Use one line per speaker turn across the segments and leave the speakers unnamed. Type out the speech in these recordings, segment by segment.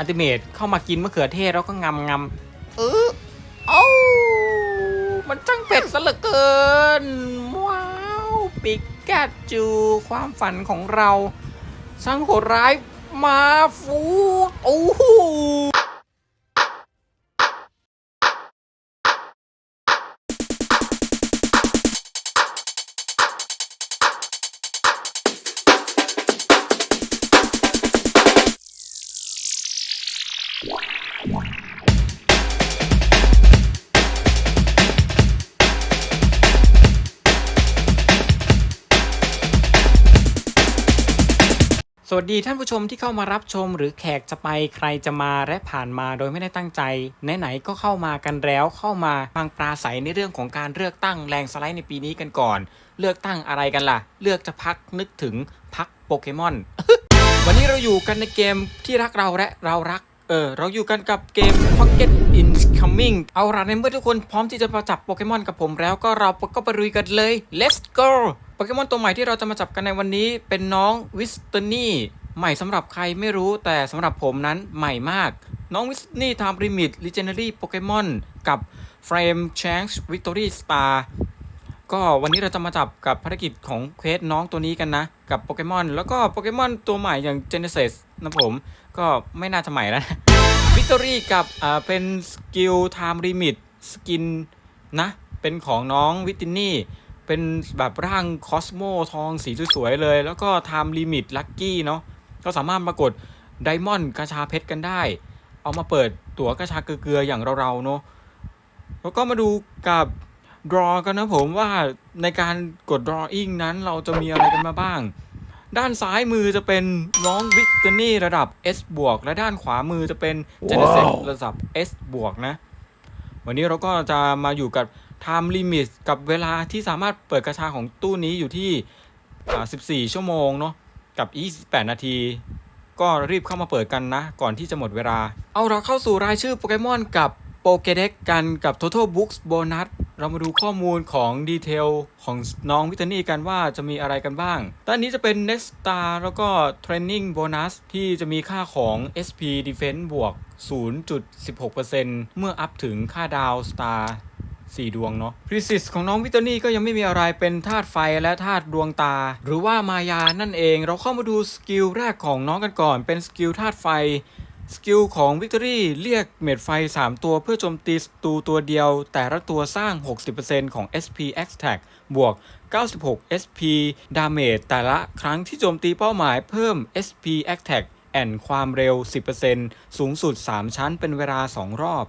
อันติเมตเข้ามากินมะเขือเทศแล้วก็งำงำเออเอ้ามันจังเผ็ดซะเหลือเกิน ว้าวปิกาจูความฝันของเราช่างโหดร้ายมาฟูโอ้โห สวัสดีท่านผู้ชมที่เข้ามารับชม หรือแขกจะไปใครจะมาและผ่านมาโดยไม่ได้ตั้งใจไหนๆก็เข้ามากันแล้วเข้ามาฟังปราศัยในเรื่องของการเลือกตั้งแรงสไลด์ในปีนี้กันก่อน เลือกตั้งอะไรกันล่ะ เลือกจะพักนึกถึงพักโปเกมอน วันนี้เราอยู่กันในเกมที่รักเราและเรารักเออเราอยู่กันกับเกม Pocket Incoming เอาล่ะในเมื่อทุกคนพร้อมที่จะมาจับโปเกมอนกับผมแล้วก็เราก็ไปรุยกันเลย let's go โปเกมอนตัวใหม่ที่เราจะมาจับกันในวันนี้เป็นน้องวิสตนี่ใหม่สำหรับใครไม่รู้แต่สำหรับผมนั้นใหม่มาก น้องวิสตนี่ทำริมิต Legendary Pokemon กับ Frame Change Victory Star ก็วันนี้เราจะมาจับกับภารกิจของเควสน้องตัวนี้กันนะ กับโปเกมอนแล้วก็โปเกมอนตัวใหม่อย่าง Genesis นะผม ก็ไม่น่าจะใหม่แล้ววิกตอรี่กับอ่าเป็นสกิลไทม์ลิมิตสกินนะ เป็นของน้องวิตตินี่ เป็นแบบร่างคอสโมทองสีสวยๆเลย แล้วก็ไทม์ลิมิตลัคกี้เนาะก็สามารถมากดไดมอนด์กระชาเพชรกันได้ เอามาเปิดตั๋วกระชาเกลือๆอย่างเราๆเนาะแล้วก็มาดูกับ draw กันนะผมว่าในการกด drawing นั้นเราจะมีอะไรกันมาบ้าง ด้านซ้ายมือจะเป็นน้องวิกเตอนี่ระดับ S บวกและด้านขวามือจะเป็นเจเน s ิ s ระดับ S บวกนะ วันนี้เราก็จะมาอยู่กับ time limit กับเวลาที่สามารถเปิดกระชาของตู้นี้อยู่ที่ 14 ชั่วโมงเนาะกับ 28 นาที ก็รีบเข้ามาเปิดกันนะ ก่อนที่จะหมดเวลา เอาเราเข้าสู่รายชื่อโปเกมอนกับ โปเกเด็กกันกับ Total Books Bonus เรามาดูข้อมูลของดีเทลของน้องวิตานี่กันว่าจะมีอะไรกันบ้างด้านนี้จะเป็น Next Star แล้วก็ Training Bonus ที่จะมีค่าของ SP Defense บวก 0.16%เมื่ออัพถึงค่าดาว Star 4ดวงเนาะ p r e c i s ของน้องวิตานี่ก็ยังไม่มีอะไรเป็นธาตุไฟและธาตุดวงตา หรือว่ามายานั่นเอง เราเข้ามาดูสกิลแรกของน้องกันก่อน เป็นสกิลธาตุไฟ สกิลของ Victory เรียกเม็ดไฟ 3 ตัวเพื่อโจมตีศัตรูตัวเดียว แต่ละตัวสร้าง 60%ของ SP Attack บวก 96 SP Damage แต่ละครั้งที่โจมตีเป้าหมายเพิ่ม SP Attack แอนความเร็ว 10%สูงสุด 3 ชั้นเป็นเวลา 2 รอบ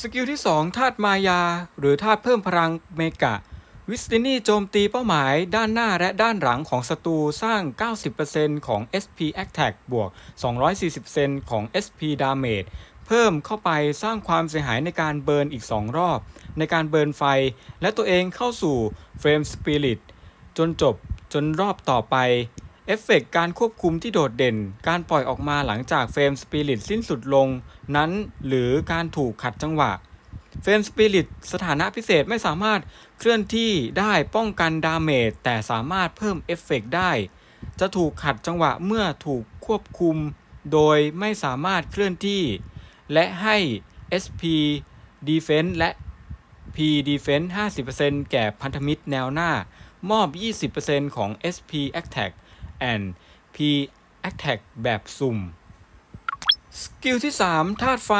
สกิลที่ 2 ธาตุมายา หรือธาตุเพิ่มพลังเมกะ วิสตินีโจมตีเป้าหมายด้านหน้าและด้านหลังของศัตรูสร้าง 90%ของ SP Attack บวก 240%ของ SP Damage เพิ่มเข้าไปสร้างความเสียหายในการเบิร์นอีก 2 รอบ ในการเบิร์นไฟ และตัวเองเข้าสู่ Frame Spirit จนจบจนรอบต่อไปเอฟเฟกต์การควบคุมที่โดดเด่น การปล่อยออกมาหลังจากเฟรมสปิริตสิ้นสุดลง นั้นหรือการถูกขัดจังหวะ เฟรมสปิริตสถานะพิเศษไม่สามารถเคลื่อนที่ได้ป้องกันดาเมจแต่สามารถเพิ่มเอฟเฟกต์ได้ จะถูกขัดจังหวะเมื่อถูกควบคุม โดยไม่สามารถเคลื่อนที่ และให้ SP Defense และ P Defense 50%แก่พันธมิตรแนวหน้า มอบ 20%ของ SP Attack and P Attack แบบสุ่ม สกิลที่ 3 ธาตุไฟ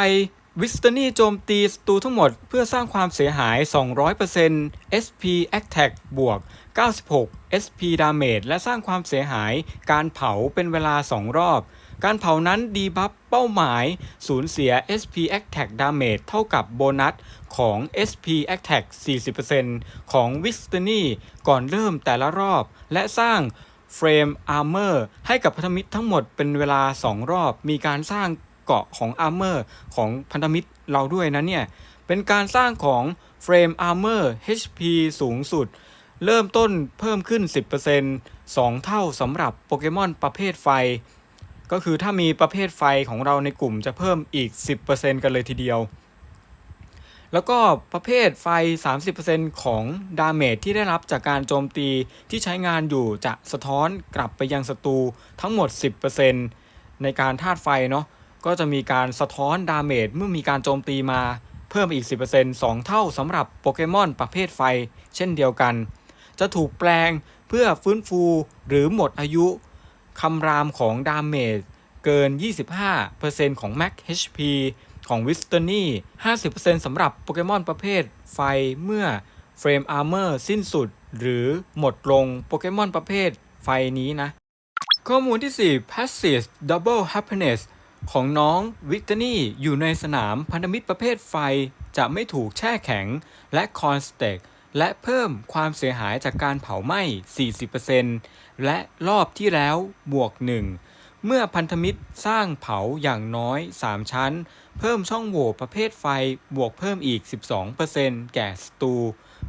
วิสต o นี่โจมตีศัตรูทั้งหมดเพื่อสร้างความเสียหาย 200% SP Attack บวก 96 SP Damage และสร้างความเสียหายการเผาเป็นเวลา 2 รอบ การเผานั้นดีบัฟเป้าหมาย สูญเสีย SP Attack Damage เท่ากับโบนัสของ SP Attack 40%ของ w i s t o n y ก่อนเริ่มแต่ละรอบ และสร้างเฟรมอาร์เมอร์ให้กับพันธมิตรทั้งหมดเป็นเวลา 2 รอบ มีการสร้าง เกราะของอาร์เมอร์ของพันธมิตรเราด้วยนะเนี่ย เป็นการสร้างของเฟรมอาร์เมอร์ HP สูงสุด เริ่มต้นเพิ่มขึ้น 10% 2 เท่าสำหรับโปเกมอนประเภทไฟ ก็คือถ้ามีประเภทไฟของเราในกลุ่มจะเพิ่มอีก 10%กันเลยทีเดียว แล้วก็ประเภทไฟ 30%ของดาเมจที่ได้รับจากการโจมตีที่ใช้งานอยู่จะสะท้อนกลับไปยังศัตรูทั้งหมด 10%ในการธาตุไฟเนาะ ก็จะมีการสะท้อนดาเมจเมื่อมีการโจมตีมาเพิ่มอีก 10% 2 เท่าสำหรับโปเกมอนประเภทไฟ เช่นเดียวกัน จะถูกแปลงเพื่อฟื้นฟูหรือหมดอายุคำรามของดาเมจเกิน 25%ของ Max HP ของวิสเตอร์นี่50%สำหรับโปเกมอนประเภทไฟเมื่อเฟรมอาร์เมอร์สิ้นสุด หรือหมดลงโปเกมอนประเภทไฟนี้นะ ข้อมูลที่ 4 Passive Double Happiness ของน้องวิกตอนี่อยู่ในสนามพันธมิตรประเภทไฟจะไม่ถูกแช่แข็งและคอนสเต็กและเพิ่มความเสียหายจากการเผาไหม้ 40%และรอบที่แล้วบวก 1 เมื่อพันธมิตรสร้างเผาอย่างน้อย 3 ชั้น เพิ่มช่องโหว่ประเภทไฟบวกเพิ่มอีก 12%แก่ศัตรู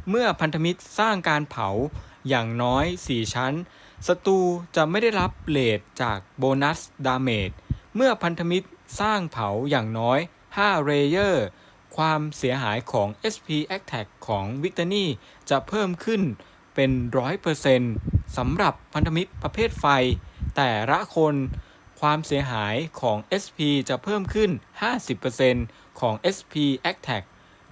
เมื่อพันธมิตรสร้างการเผาอย่างน้อย 4 ชั้นศัตรูจะไม่ได้รับเลทจากโบนัสดาเมจ เมื่อพันธมิตรสร้างเผาอย่างน้อย 5 เรเยอร์ ความเสียหายของ SP Attack ของวิกตอนี่จะเพิ่มขึ้นเป็น 100%สำหรับพันธมิตรประเภทไฟ แต่ละคนความเสียหายของ SP จะเพิ่มขึ้น 50%ของ SP Attack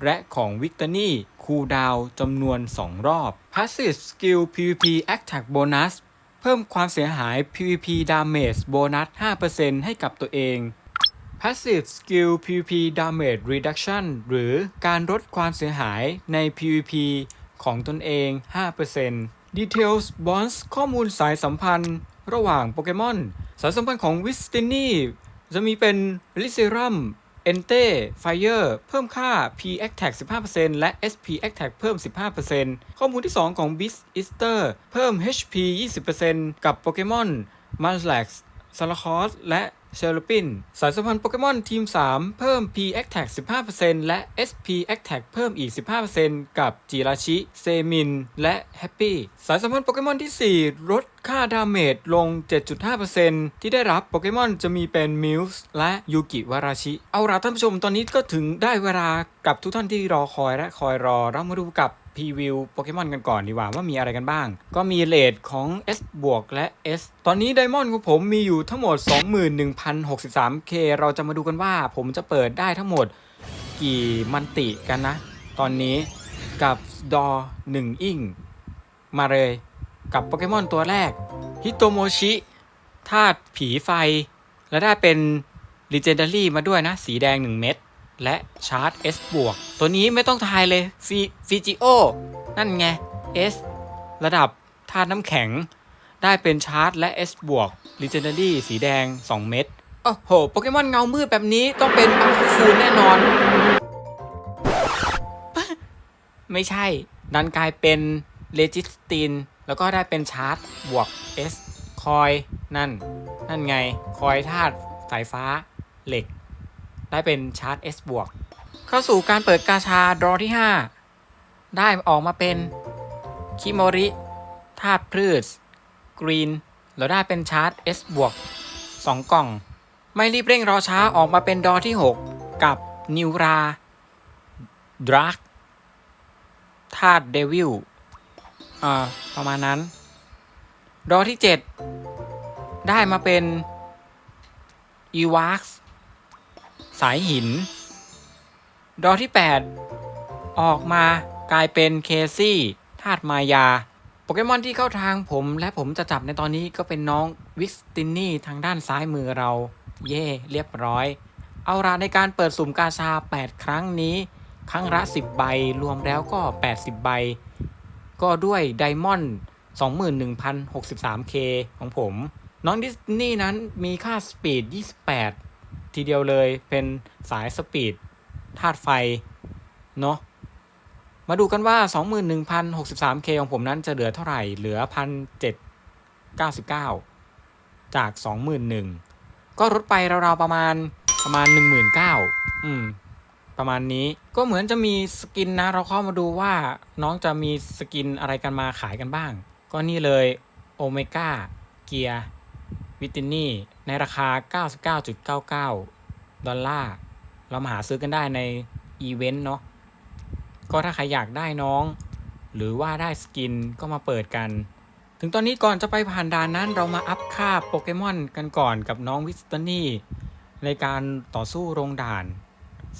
และของวิกตอนี่คูดาวจำนวน 2 รอบ Passive Skill PVP Attack Bonus เพิ่มความเสียหาย PVP Damage Bonus 5%ให้กับตัวเอง Passive Skill PVP Damage Reduction หรือการลดความเสียหายใน PVP ของตนเอง 5% Details Bonds ข้อมูลสายสัมพันธ์ ระหว่างโปเกมอน สายสัมพันธ์ของวิสตินีจะมีเป็น l i s e r u m e n t e Fire เพิ่มค่า P Attack 15%และ SP Attack เพิ่ม 15%ข้อมูลที่ 2 ของ Beast Eater เพิ่ม HP 20%กับโปเกมอน m a n l a x ซาลาคอสและ เชลปิน สายสัมพันธ์โปเกมอนทีม 3 เพิ่ม P Attack 15%และ SP Attack เพิ่มอีก 15%กับจิราชิ เซมิน และแฮปปี้ สายสัมพันธ์โปเกมอนที่ 4 ลดค่าดาเมจลง 7.5%ที่ได้รับโปเกมอนจะมีเป็นมิลส์และยูกิวาราชิ เอาล่ะท่านผู้ชมตอนนี้ก็ถึงได้เวลากับทุกท่านที่รอคอยและคอยรอเรามาดูกับ พรีวิวโปเกมอนกันก่อนดีกว่าว่ามีอะไรกันบ้าง ก็มีเลทของ S บวกและ S ตอนนี้ไดมอนด์ของผมมีอยู่ทั้งหมด 21,063K เราจะมาดูกันว่าผมจะเปิดได้ทั้งหมดกี่มันติกันนะ ตอนนี้กับดอ1อิงมาเลยกับโปเกมอนตัวแรกฮิโตโมชิธาตุผีไฟ และได้เป็น Legendary มาด้วยนะ สีแดง 1 เม็ด และชาร์จ S บวกตัวนี้ไม่ต้องทายเลยฟิฟิจิโอนั่นไง S ระดับธาตุน้ำแข็ง ได้เป็นชาร์จและ S บวก Legendary สีแดง 2 เม็ดโอ้โห โปเกมอนเงามืดแบบนี้ต้องเป็นบาคูฟูแน่นอน ไม่ใช่ ดันกลายเป็นเลจิสติน แล้วก็ได้เป็นชาร์จบวก S คอย นั่น นั่นไง คอยธาตุสายฟ้าเหล็ก ได้เป็นชาร์จ S บวกเข้าสู่การเปิดกาชาดรอที่ 5 ได้ออกมาเป็นคิโมริธาตุพืชกรีนแล้วได้เป็นชาร์จ S บวก2กล่อง ไม่รีบเร่งรอช้าออกมาเป็นดอที่ 6 กับนิวราดรักธาตุเดวิลอ่าประมาณนั้น ดอที่ 7 ได้มาเป็นอีวาร์ สายหิน ดอที่ 8 ออกมากลายเป็นเคซี่ธาตุมายา โปเกมอนที่เข้าทางผมและผมจะจับในตอนนี้ก็เป็นน้องวิสตินนี่ทางด้านซ้ายมือเรา เย่เรียบร้อย เอาละในการเปิดสุ่มกาชา 8 ครั้งนี้ ครั้งละ 10 ใบรวมแล้วก็ 80 ใบ ก็ด้วยไดมอนด์ 21,063K ของผม น้องดิสนีย์นั้นมีค่าสปีด 28 ทีเดียวเลยเป็นสายสปีดธาตุไฟ เนาะมาดูกันว่า 21,063K ของผมนั้นจะเหลือเท่าไหร่ เหลือ 1,799 จาก 21,000 ก็ลดไปราวๆประมาณประมาณ 19,000อืม ประมาณนี้ก็เหมือนจะมีสกินนะ เราเข้ามาดูว่าน้องจะมีสกินอะไรกันมาขายกันบ้าง ก็นี่เลยโอเมก้าเกียร์วิตินี่ ในราคา 99.99 ดอลลาร์ เรามาหาซื้อกันได้ในอีเวนต์เนาะ ก็ถ้าใครอยากได้น้อง หรือว่าได้สกินก็มาเปิดกัน ถึงตอนนี้ก่อนจะไปผ่านด่านนั้นเรามาอัพค่าโปเกมอนกันก่อนกับน้องวิสตอนี่ ในการต่อสู้โรงด่าน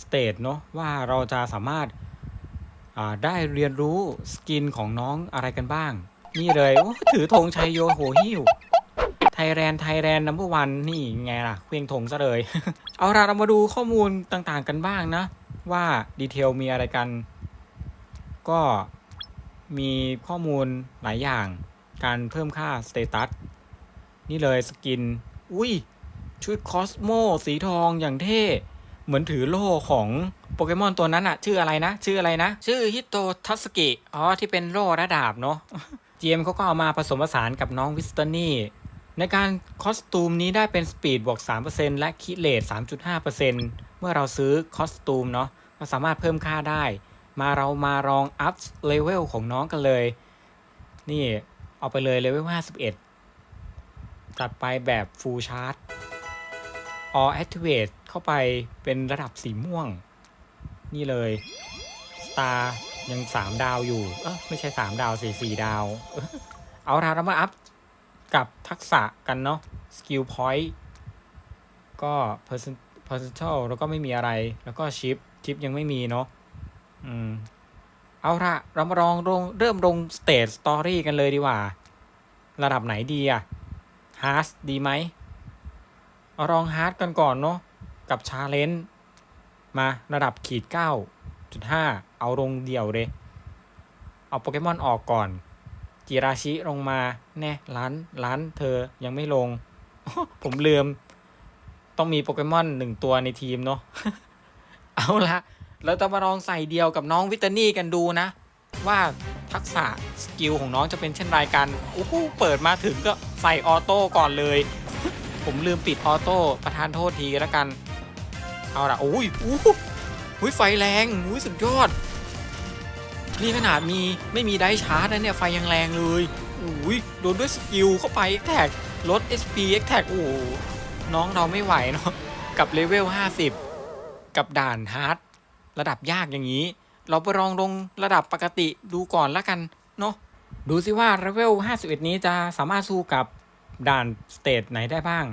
สเตทเนาะว่าเราจะสามารถอ่าได้เรียนรู้สกินของน้องอะไรกันบ้าง นี่เลยโอ้ถือธงชัยโยโหหิ้ว ไทยแลนด์ไทยแลนด์นัมเบอร์วันนี่ไงล่ะ เควียงธงซะเลย เอาล่ะเรามาดูข้อมูลต่างๆกันบ้างนะ ว่าดีเทลมีอะไรกัน ก็มีข้อมูลหลายอย่าง การเพิ่มค่าสเตตัสนี่เลยสกิน อุ้ย ชุดคอสโมสีทองอย่างเท่ เหมือนถือโล่ของโปเกมอนตัวนั้นอะชื่ออะไรนะ ชื่ออะไรนะ ชื่อฮิโตทัสกิ อ๋อ ที่เป็นโล่ระดาบเนาะเจมเขาก็เอามาผสมผสานกับน้องวิสเตอร์นี่ ในการคอสตูมนี้ได้เป็นสปีดบวก 3%และคิเลต3.5%เมื่อเราซื้อคอสตูมเนาะก็สามารถเพิ่มค่าได้ มาเรามาลองอัพเลเวลของน้องกันเลย นี่เอาไปเลยเลเวล51จัดไปแบบ Full Charge All Activate เข้าไปเป็นระดับสีม่วง นี่เลย Star ยัง 3 ดาวอยู่ เออไม่ใช่ 3 ดาวสี่4ดาว เอาเรามาอัพ กับทักษะกันเนาะ Skill Point ก็ percent percentile แล้วก็ไม่มีอะไร แล้วก็ชิปชิปยังไม่มีเนาะอืมเอาละเรามาลองลงเริ่มลง Stage Story กันเลยดีกว่า ระดับไหนดีอะฮาร์ดดีไหมเอาลองฮาร์ดกันก่อนเนาะกับชาเลนจ์มาระดับขีด 9.5 เอาลงเดี่ยวเลย เอาโปเกมอนออกก่อน จิราชิลงมาแน่ร้านร้านเธอยังไม่ลง ผมลืม ต้องมีโปเกมอนหนึ่งตัวในทีมเนาะเอาละเราจะมาลองใส่เดียวกับน้องวิตานี่กันดูนะ ว่าทักษะสกิลของน้องจะเป็นเช่นไรกันโอ้โหเปิดมาถึงก็ใส่ออโต้ก่อนเลย ผมลืมปิดออโต้ประทานโทษทีแล้วกัน เอาละโอ้ยอู้หูอุ้ยไฟแรงอุ้ยสุดยอด นี่ขนาดมีไม่มีได้ชาร์จนะเนี่ย ไฟยังแรงเลยอุ้ยโดนด้วยสกิลเข้าไปแท็กลด SP X แท็กโอ้น้องเราไม่ไหวเนาะกับเลเวล 50 กับด่านฮาร์ดระดับยากอย่างนี้ เราไปลองลงระดับปกติดูก่อนละกันเนาะดูสิว่าเลเวล 51 นี้จะสามารถสู้กับด่านสเตจไหนได้บ้าง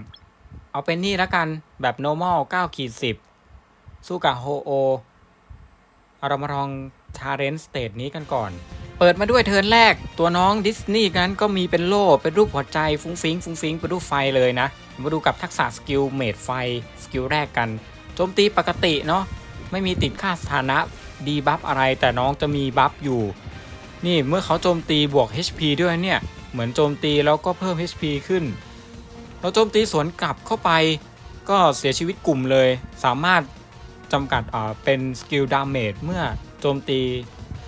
เอาเป็นนี่ละกันแบบ normal 9ขีด10 สู้กับโฮโอ เรามาลอง ชาเลนสเตจนี้กันก่อน เปิดมาด้วยเทิร์นแรก ตัวน้องดิสนีย์นั้นก็มีเป็นโล่เป็นรูปหัวใจฟุ้งฟิงฟุ้งฟิงเป็นรูปไฟเลยนะ มาดูกับทักษะสกิลเมดไฟสกิลแรกกันโจมตีปกติเนาะไม่มีติดค่าสถานะดีบัฟอะไรแต่น้องจะมีบัฟอยู่ นี่เมื่อเขาโจมตีบวก HP ด้วยเนี่ย เหมือนโจมตีแล้วก็เพิ่ม HP ขึ้นเราโจมตีสวนกลับเข้าไป ก็เสียชีวิตกลุ่มเลย สามารถจำกัดเป็นสกิลดาเมจเมื่อ โจมตี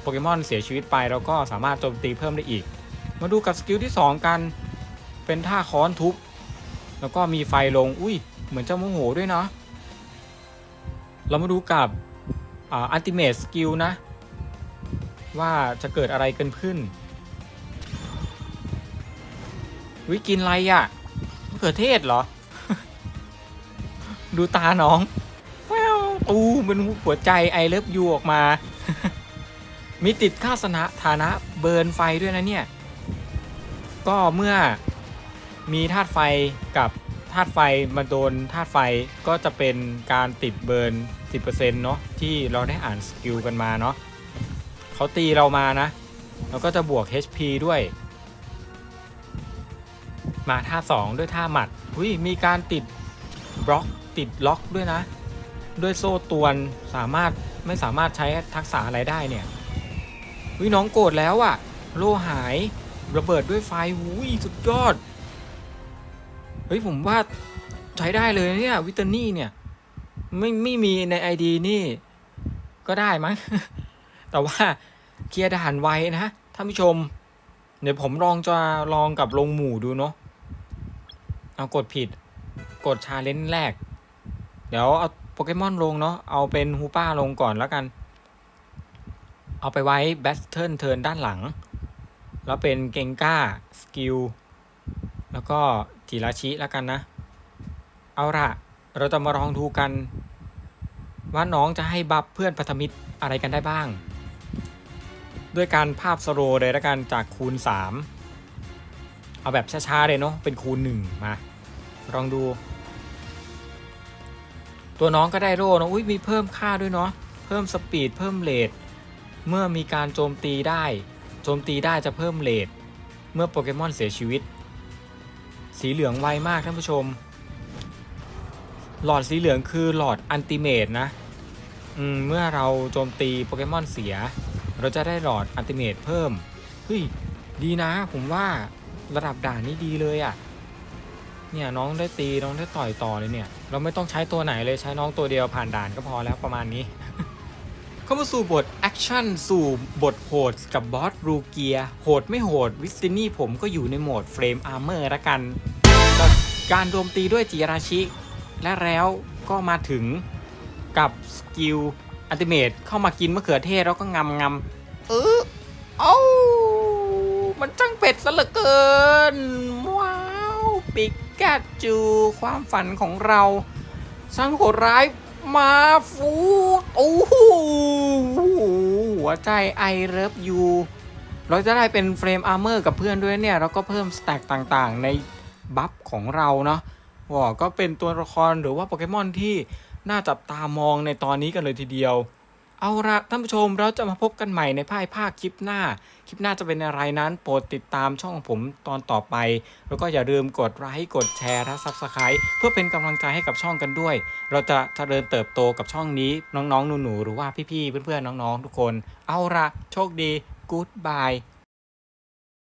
โปเกมอนเสียชีวิตไปเราก็สามารถโจมตีเพิ่มได้อีก มาดูกับสกิลที่ 2 กันเป็นท่าค้อนทุบ แล้วก็มีไฟลง อุ้ย เหมือนจะโมโหด้วยเนาะเรามาดูกับอัลติเม e สกิลนะ ว่าจะเกิดอะไรกันขึ้น วิกินอะไรอะ่ะมะเขือเทศเหรอ ดูตาน้อง แววตูเป็นหัวใจไอเลิฟยูออกมา มีติดค่าสนะฐานะเบิร์นไฟด้วยนะเนี่ย ก็เมื่อมีธาตุไฟกับธาตุไฟมาโดนธาตุไฟก็จะเป็นการติดเบิร์น 10%เนาะที่เราได้อ่านสกิลกันมาเนาะเขาตีเรามานะ แล้วก็จะบวก HP ด้วย มาท่า 2 ด้วยท่าหมัด อุ้ยมีการติดบล็อกติดล็อกด้วยนะ ด้วยโซ่ตวนสามารถไม่สามารถใช้ทักษะอะไรได้เนี่ยอุ้ยน้องโกรธแล้วอะโล่หายระเบิดด้วยไฟอุ้ยสุดยอด เฮ้ยผมว่าใช้ได้เลยเนี่ย วิตานี่เนี่ย ไม่ไม่มีใน ID นี่ ก็ได้มั้ง แต่ว่าเคลียร์ด่านไวนะท่านผู้ชม เดี๋ยวผมลองจะลองกับลงหมู่ดูเนาะเอากดผิด กดชาเลนจ์แรก เดี๋ยวเอา โปเกมอนลงเนาะเอาเป็นฮูป้าลงก่อนแล้วกัน เอาไปไว้แบสเทิลเทิร์นด้านหลัง แล้วเป็นเกงก้าสกิลแล้วก็จิราชิแล้วกันนะ เอาละเราจะมาลองดูกัน ว่าน้องจะให้บัฟเพื่อนพัธมิตรอะไรกันได้บ้าง ด้วยการภาพสโลเลยแล้วกันจากคูณ 3 เอาแบบช้าๆเลยเนาะเป็นคูณ 1 มา ลองดู ตัวน้องก็ได้โล่นะอุ้ยมีเพิ่มค่าด้วยเนาะเพิ่มสปีดเพิ่มเลทเมื่อมีการโจมตีได้โจมตีได้จะเพิ่มเลทเมื่อโปเกมอนเสียชีวิต สีเหลืองไวมากท่านผู้ชม หลอดสีเหลืองคือหลอดอันติเมตนะอืมเมื่อเราโจมตีโปเกมอนเสีย เราจะได้หลอดอันติเมตเพิ่มเฮ้ยดีนะ ผมว่าระดับด่านนี้ดีเลยอะ่ะ เนี่ยน้องได้ตีน้องได้ต่อยต่อเลยเนี่ย เราไม่ต้องใช้ตัวไหนเลยใช้น้องตัวเดียวผ่านด่านก็พอแล้วประมาณนี้ เข้ามาสู่บทแอคชั่นสู่บทโหดกับบอสรูเกียโหดไม่โหดวิสตินี่ผมก็อยู่ในโหมดเฟรมอาร์เมอร์ละกันการโจมตีด้วยจิราชิ และแล้วก็มาถึงกับสกิลอัลติเมตเข้ามากินมะเขือเทศแล้วก็งำงำเออเอ้ามันจังเป็ดซะเหลือเกิน ว้าว ปิกาจูความฝันของเราช่างโหดร้ายมาฟูโอ้โหหัวใจไอเลิฟยูเราจะได้เป็นเฟรมอาร์เมอร์กับเพื่อนด้วยเนี่ย แล้วก็เพิ่มสแต็กต่างๆ ในบัฟของเราเนาะว้าก็เป็นตัวละครหรือว่าโปเกมอนที่น่าจับตามองในตอนนี้กันเลยทีเดียว เอาละท่านผู้ชมเราจะมาพบกันใหม่ในภายภาคคลิปหน้า คลิปหน้าจะเป็นอะไรนั้น โปรดติดตามช่องผมตอนต่อไป แล้วก็อย่าลืมกดไลค์กดแชร์และ Subscribe เพื่อเป็นกำลังใจให้กับช่องกันด้วย เราจะเจริญเติบโตกับช่องนี้น้องๆหนูๆหรือว่าพี่ๆเพื่อนๆน้องๆ ทุกคน เอาละโชคดีกู๊ดบาย